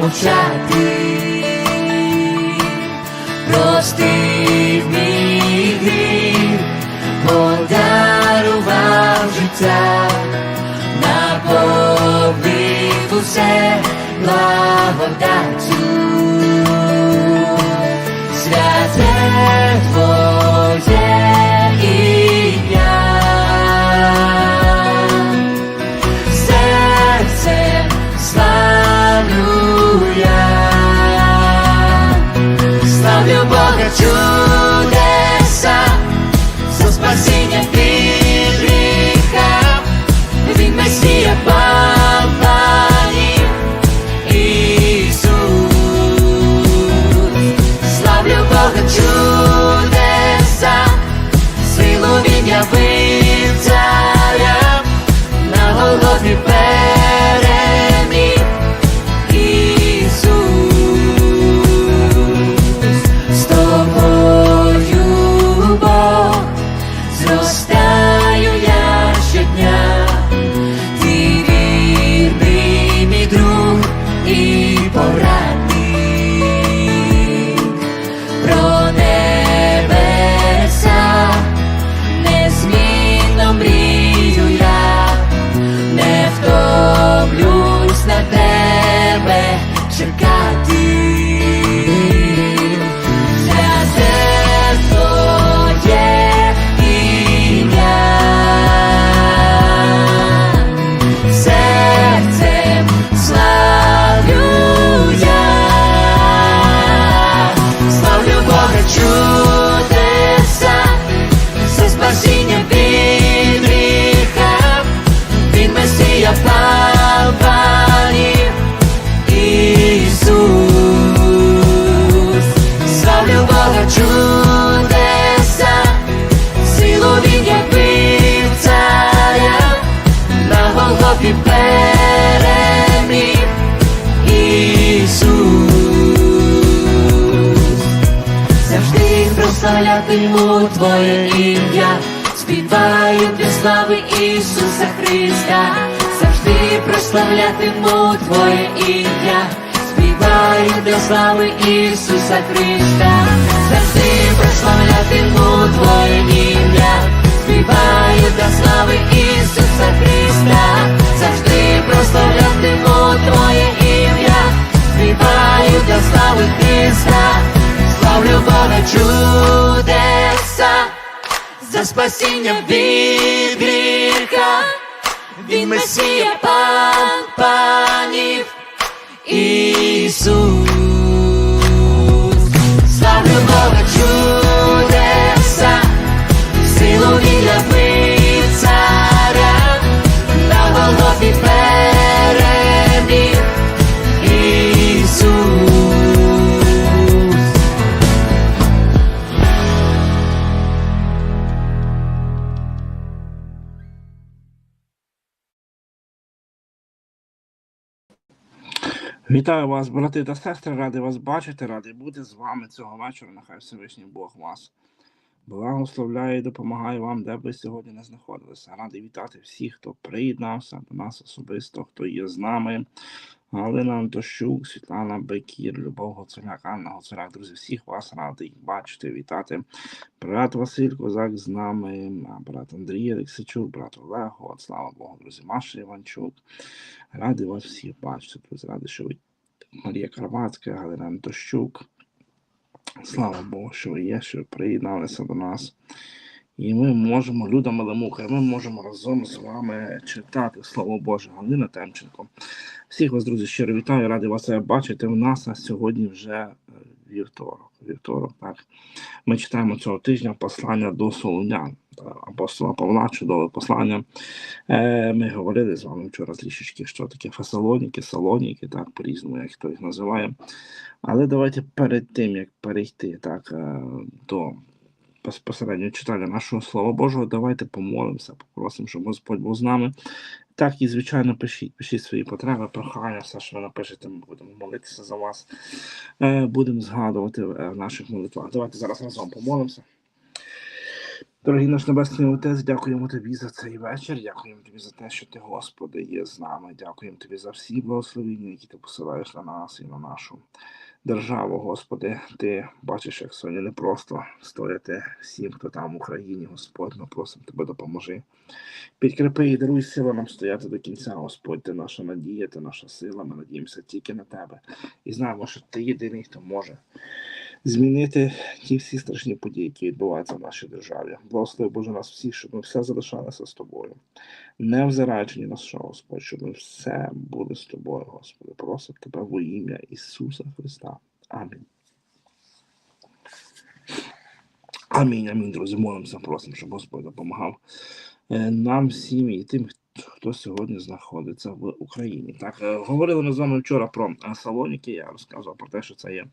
мовчати. прости мій гріх, подарував життя, наповнив усе благодаттю. Святе Твоє ім'я, співаю для слави Ісуса Христа, завжди прославлятиму Твоє ім'я, співаю для слави Ісуса Христа, завжди прославлятиму Твоє ім'я, співаю для слави Ісуса Христа, завжди прославлятиму Твоє ім'я, співаю для слави Христа. Славлю Бога чудеса, за спасіння від гріха, Він Месія пан панів, Ісус. Славлю Бога чудеса, Вітаю вас, брати та сестри, радий вас бачити, радий бути з вами цього вечора. Нехай Всевишній Бог вас благословляє і допомагає вам, де б ви сьогодні не знаходилися. Радий вітати всіх, хто приєднався до нас особисто, хто є з нами. Галина Антощук, Світлана Бекір, Любов Гоцеляк, Анна Гоцеляк. Друзі, всіх вас радий бачити, вітати. Брат Василь Козак з нами, брат Андрій Олексійчук, брат Олег, от, слава Богу, друзі, Маша Іванчук. Радий вас всіх бачити, друзі, радий, що ви Марія Карвацька, Галина Антощук. Слава Богу, що ви є, що ви приєдналися до нас. І ми можемо, Люда Малемуха, ми можемо разом з вами читати Слово Боже, Галина Темченко. Всіх вас, друзі, щиро вітаю, радий вас бачити. У нас на сьогодні вже е, вівторок. Вівторок, так. Ми читаємо цього тижня послання до Солунян, е, апостола Павла, чудове послання. Е, Ми говорили з вами вчора трішечки, що таке Фасалоніки, Салоніки, так, по-різному, як хто їх називає. Але давайте перед тим, як перейти так, е, до безпосередньо читання нашого Слова Божого, давайте помолимося, попросимо, щоб Господь був з нами. Так і, звичайно, пишіть, пишіть свої потреби, прохання, все, що ви напишете, ми будемо молитися за вас, е, будемо згадувати е, в наших молитвах. Давайте зараз разом помолимося. Дорогий наш Небесний Отець, дякуємо Тобі за цей вечір. Дякуємо Тобі за те, що Ти, Господи, є з нами. Дякуємо Тобі за всі благословення, які ти посилаєш на нас і на нашу державу, Господи. Ти бачиш, як сьогодні непросто стояти всім, хто там в Україні, Господь. Ми просимо Тебе, допоможи. Підкріпи і даруй силу нам стояти до кінця, Господь. Ти наша надія, ти наша сила. Ми надіємося тільки на Тебе. І знаємо, що Ти єдиний, хто може змінити ті всі страшні події, які відбуваються в нашій державі. Благослови Боже нас всіх, щоб ми все залишалися з тобою, не взираючи ні на що, Господь, щоб ми все були з тобою, Господи. Просимо тебе во ім'я Ісуса Христа. Амінь. Амінь, амінь, друзі, молимося, просимо, щоб Господь допомагав е, нам всім і тим, хто сьогодні знаходиться в Україні. Так, е, говорили ми з вами вчора про е, Салоніки. Я розказував про те, що це є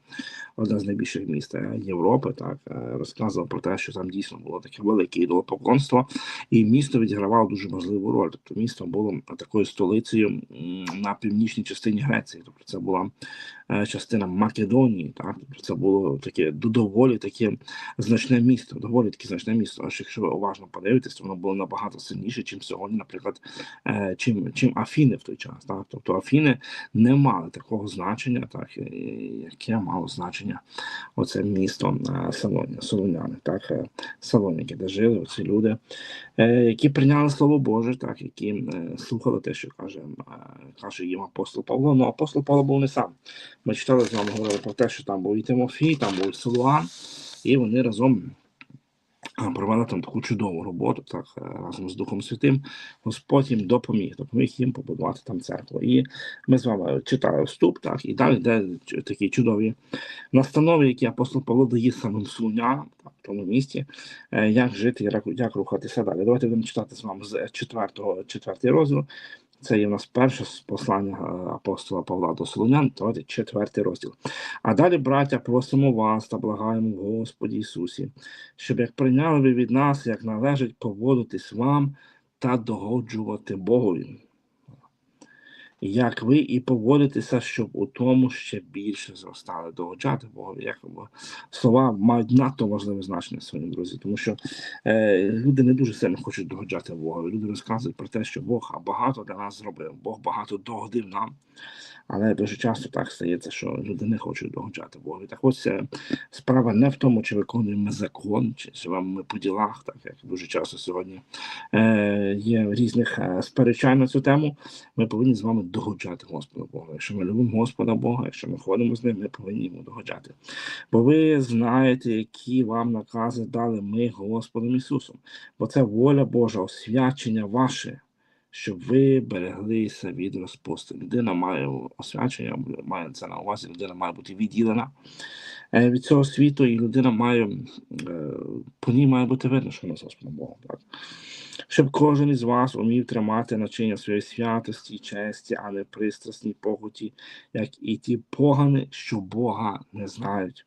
одне з найбільших міст е, Європи. Так розказував про те, що там дійсно було таке велике ідолопоклонство, і місто відігравало дуже важливу роль. Тобто місто було такою столицею на північній частині Греції. Тобто це була частина Македонії. Так, тобто це було таке доволі таке значне місто, доволі таке значне місто. Аж якщо ви уважно подивитесь, воно було набагато сильніше, чим сьогодні, наприклад, чим, чим Афіни в той час. Так? Тобто Афіни не мали такого значення, так, е, яке мало значення оце місто е, Салоні, Солоняни, так, е, Салоніки, де жили оці люди, е, які прийняли Слово Боже, так, які е, слухали те, що каже, е, каже їм апостол Павло. Ну, апостол Павло був не сам. Ми читали з вами говорили про те, що там був і Тимофій, там був і Силуан, і вони разом провели там таку чудову роботу, так е, разом з Духом Святим. Господь їм допоміг, допоміг їм побудувати там церкву. І ми з вами читали вступ, так і далі де такі чудові настанови, які апостол Павло дає самим слунянам так, в тому місті, е, як жити, як, рухатися далі. Давайте будемо читати з вами з четвертого, четвертий розділ. Це є в нас перше послання е, апостола Павла до Солонян, давайте четвертий розділ. А далі, браття, просимо вас та благаємо Господі Ісусі, щоб як прийняли ви від нас, як належить поводитись вам та догоджувати Богові. Як ви і поводитеся, щоб у тому ще більше зростали, догоджати Бога, Як слова мають надто важливе значення своїм друзі, тому що е, люди не дуже сильно хочуть догоджати Бога. Люди розказують про те, що Бог багато для нас зробив, Бог багато догодив нам. Але дуже часто так стається, що люди не хочуть догоджати Богові. Так ось е, справа не в тому, чи виконуємо закон, чи живемо ми по ділах, так як дуже часто сьогодні е, є різних е, сперечань на цю тему. Ми повинні з вами догоджати Господу Бога. Якщо ми любимо Господа Бога, якщо ми ходимо з ним, ми повинні йому догоджати. Бо ви знаєте, які вам накази дали ми Господом Ісусом. Бо це воля Божа, освячення ваше, щоб ви береглися від розпусти. Людина має освячення, має це на увазі, людина має бути відділена е, від цього світу, і людина має е, по ній має бути видно, що вона з Господом Богом. Так? Щоб кожен із вас умів тримати начиння своєї святості честі, а не пристрасній похоті, як і ті погани, що Бога не знають.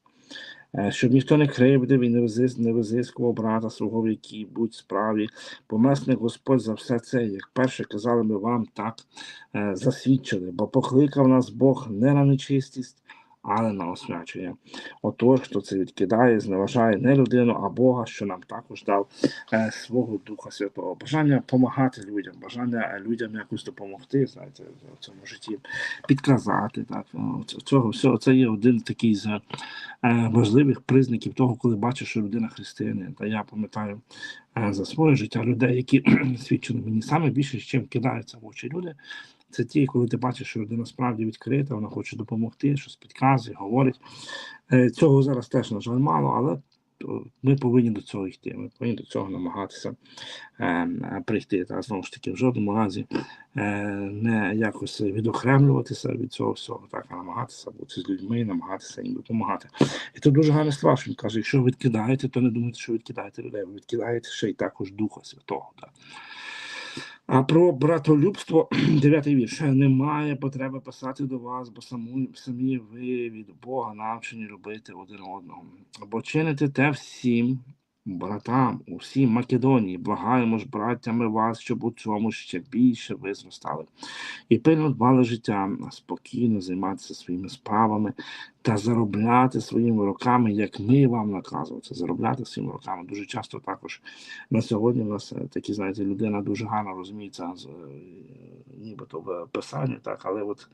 Е, Щоб ніхто не кривдив і не визис- не визискував брата свого в якій будь справі, помесник Господь за все це, як перше казали ми вам, так е, засвідчили, бо покликав нас Бог не на нечистість, але на освячення. Отож, хто це відкидає, зневажає не людину, а Бога, що нам також дав е, свого Духа Святого. Бажання допомагати людям, бажання е, людям якось допомогти, знаєте, в цьому житті підказати. Так, е, цього всього це є один такий з е, важливих признаків того, коли бачиш, що людина християнин. Та я пам'ятаю е, за своє життя людей, які свідчили мені саме більше, чим кидаються в очі люди. Це ті, коли ти бачиш, що людина справді відкрита, вона хоче допомогти, щось підказує, говорить. Е, Цього зараз теж, на жаль, мало, але ми повинні до цього йти. Ми повинні до цього намагатися е, е, прийти. Та знову ж таки, в жодному разі е, не якось відокремлюватися від цього всього, так, а намагатися бути з людьми, намагатися їм допомагати. І тут дуже гарний слова, що він каже: якщо ви відкидаєте, то не думайте, що відкидаєте людей, ви відкидаєте ще й також Духа Святого. Так. А про братолюбство, дев'ятий вірш. Немає потреби писати до вас, бо саму, самі ви від Бога навчені любити один одного. Бо чините те всім, братам у всій Македонії, благаємо ж браттями вас, щоб у цьому ще більше ви зростали. І пильно дбали життя, спокійно займатися своїми справами та заробляти своїми руками, як ми вам наказували. Заробляти своїми руками. Дуже часто також на сьогодні у нас е, такі, знаєте, людина дуже гарно розуміється е, нібито в писанні, так, але от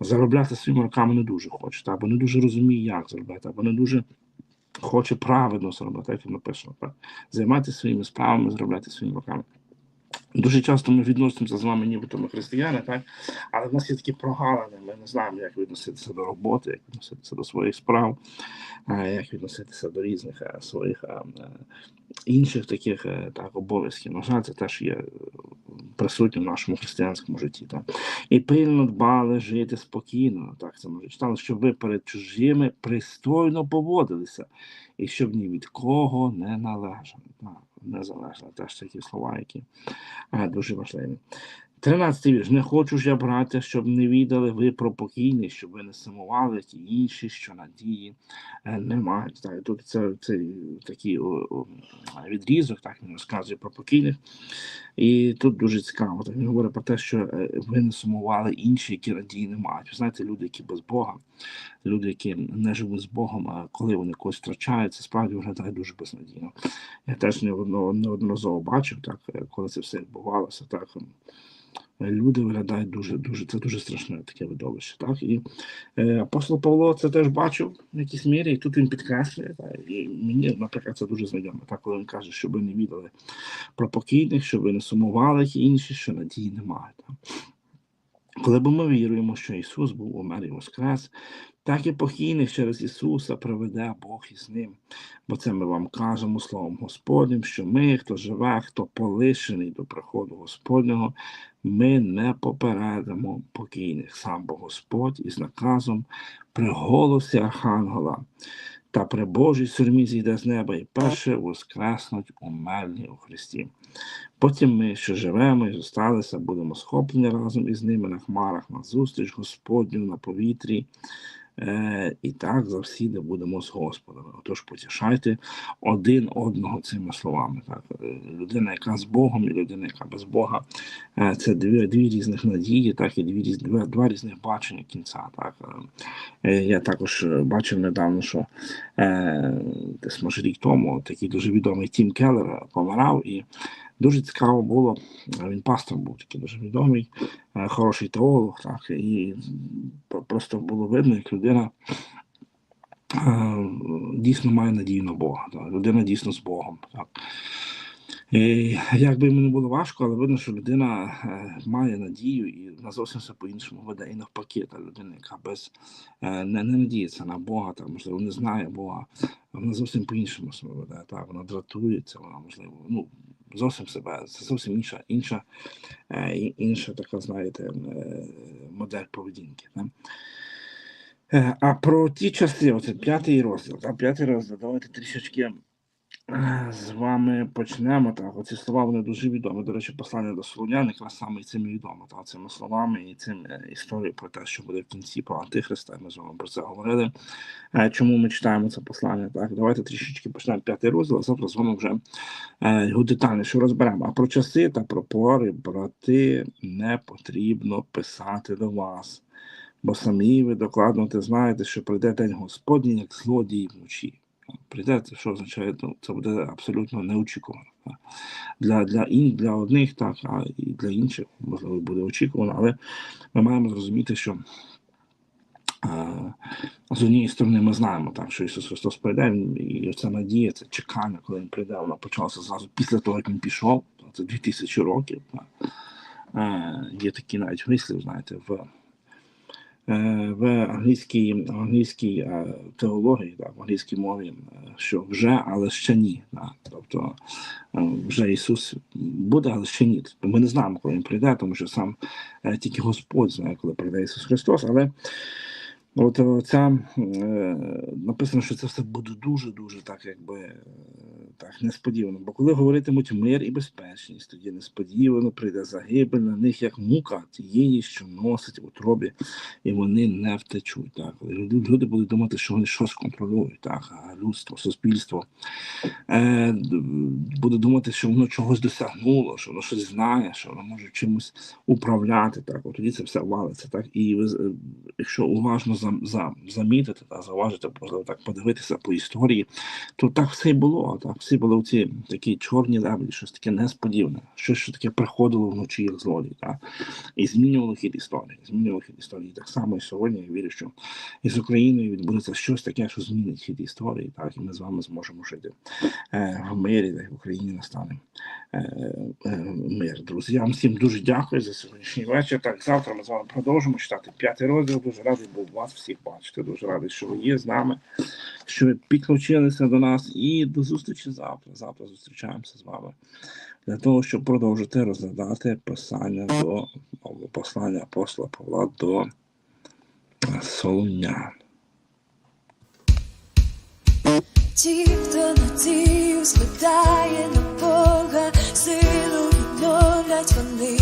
заробляти своїми руками не дуже хоче, або не дуже розуміє, як заробляти, або не дуже хоче праведно зробити, як написано. Так. Займатися своїми справами, зробляти своїми руками. Дуже часто ми відносимося з вами, нібито ми християни, так? але в нас є такі прогалини, ми не знаємо, як відноситися до роботи, як відноситися до своїх справ, е, як відноситися до різних е, своїх е, інших таких так, обов'язків. На жаль, це теж є присутнім в нашому християнському житті. Так? І пильно дбали жити спокійно, так це ми читали, щоб ви перед чужими пристойно поводилися, і щоб ні від кого не належали. Так, не залежали. Теж такі слова, які е, дуже важливі. Тринадцятий вірш. Не хочу ж я, браття, щоб не відали ви про покійних, щоб ви не сумували, як і інші, що надії е, не мають. Так, тут це, це такий о, о, відрізок, так він розказує про покійних. І тут дуже цікаво. Так він говорить про те, що е, ви не сумували інші, які надії не мають. Ви знаєте, люди, які без Бога, люди, які не живуть з Богом, а коли вони когось втрачають, це справді виглядає дуже безнадійно. Я теж неодно- неодноразово бачив, так, е, коли це все відбувалося, так. Люди виглядають дуже, дуже, це дуже страшне таке видовище. Так? І е, апостол Павло це теж бачив в якійсь мірі, і тут він підкреслює. Так? І мені, наприклад, це дуже знайомо, так, коли він каже, щоб ви не відали про покійних, щоб ви не сумували, як і інші, що надії немає. Так? Коли б ми віруємо, що Ісус був умер і воскрес, так і покійних через Ісуса приведе Бог із ним. Бо це ми вам кажемо Словом Господнім, що ми, хто живе, хто полишений до приходу Господнього, ми не попередимо покійних. Сам Бог Господь із наказом при голосі Архангела та при Божій сурмі зійде з неба і перше воскреснуть умельні у Христі. Потім ми, що живемо і зосталися, будемо схоплені разом із ними на хмарах на зустріч Господню на повітрі. Е, і так завсіди будемо з Господом. Отож потішайте один одного цими словами. Так? Е, Людина, яка з Богом, і людина, яка без Бога, е, це дві, дві різних надії, так, і дві різ, два, два різних бачення кінця. Так? Я також бачив недавно, що е, десь може рік тому такий дуже відомий Тім Келлер помирав, і дуже цікаво було. Він пастор був такий дуже відомий, е, хороший теолог, так, і просто було видно, як людина е, дійсно має надію на Бога. Так. Людина дійсно з Богом. Так. І як би йому не було важко, але видно, що людина е, має надію і вона зовсім все по-іншому веде. І навпаки, та людина, яка без не, не надіється на Бога, та можливо не знає Бога, вона зовсім по-іншому себе веде. Так, вона дратується, вона можливо, ну зовсім себе. Це зовсім інша, інша, е, інша така, знаєте, е, модель поведінки. Так? Е, А про ті часи, оце п'ятий розділ, да, п'ятий розділ, давайте трішечки з вами почнемо. Так, оці слова вони дуже відомі. До речі, послання до Солонян якраз саме цим відомо, так, цими словами і цим е, історією про те, що буде в кінці про Антихриста. Ми з вами про це говорили. Е, Чому ми читаємо це послання? Так, давайте трішечки почнемо п'ятий розділ, а завтра з вами вже е, його детальніше розберемо. А про часи та про пори, брати, не потрібно писати до вас. Бо самі ви докладно те знаєте, що прийде день Господній, як злодій вночі. Прийде, що означає, це буде абсолютно неочікувано. Для, для, ін, для одних, так, а і для інших, можливо, буде очікувано, але ми маємо зрозуміти, що е, з однієї сторони ми знаємо, так, що Ісус Христос прийде, і ця надія, це чекання, коли Він прийде, вона почалася зразу після того, як Він пішов, це 2000 років. Так. Е, є такі навіть вислів, знаєте, в в англійській, англійській е, теології, так, в англійській мові, е, що вже, але ще ні. Так. Тобто е, вже Ісус буде, але ще ні. Ми не знаємо, коли він прийде, тому що сам е, тільки Господь знає, коли прийде Ісус Христос. Але От е, ця е, написано, що це все буде дуже дуже так, якби е, так несподівано. Бо коли говоритимуть мир і безпечність, тоді несподівано прийде загибель на них як мука тієї, що носить у тробі, і вони не втечуть. Так люди, будуть думати, що вони щось контролюють, так а людство, суспільство е, буде думати, що воно чогось досягнуло, що воно щось знає, що воно може чимось управляти. Так, от тоді це все валиться. Так, і якщо уважно зам, замітити та зауважити, можливо, так подивитися по історії, то так все й було. Так, всі були ці такі чорні левелі, щось таке несподіване, щось що таке приходило вночі як злодій, так, і змінювало хід історії. Змінювало хід історії. Так само і сьогодні я вірю, що і з Україною відбудеться щось таке, що змінить хід історії, так, і ми з вами зможемо жити е, в мирі, так, в Україні настане е, е, мир. Друзі, я вам всім дуже дякую за сьогоднішній вечір. Так, завтра ми з вами продовжимо читати п'ятий розділ. Дуже радий був вас всіх бачити. Дуже радий, що ви є з нами, що ви підключилися до нас. І до зустрічі завтра. Завтра зустрічаємося з вами для того, щоб продовжити розглядати писання до послання апостола Павла до Солунян. Ті, хто надію на Бога, силу відновлять вони,